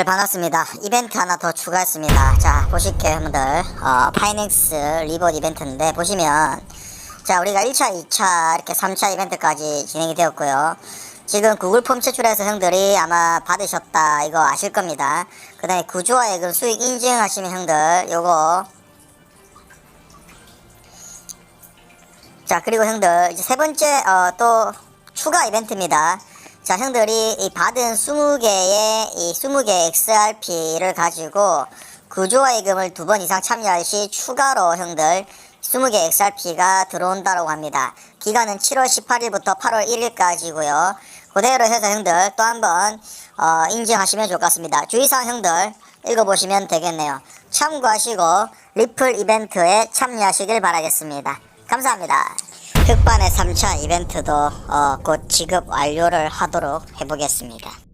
네, 반갑습니다. 이벤트 하나 더 추가했습니다. 자, 보실게요, 여러분들. 어, 파이넥스 리봇 이벤트인데, 보시면, 자, 우리가 1차, 2차, 이렇게 3차 이벤트까지 진행이 되었고요. 지금 구글 폼 제출해서 형들이 아마 받으셨다, 이거 아실 겁니다. 그 다음에 구조화액은 수익 인증하시면 형들, 요거, 자, 그리고 형들, 이제 세 번째, 어, 또, 추가 이벤트입니다. 자, 형들이 이 받은 20개의 이 20개 XRP를 가지고 구조화예금을 두 번 이상 참여할 시 추가로 형들 20개 XRP가 들어온다고 합니다. 기간은 7월 18일부터 8월 1일까지고요. 그대로 해서 형들 또 한번 어, 인증하시면 좋을 것 같습니다. 주의사항 형들 읽어보시면 되겠네요. 참고하시고 리플 이벤트에 참여하시길 바라겠습니다. 감사합니다. 흑반의 3차 이벤트도 어, 곧 지급 완료를 하도록 해보겠습니다.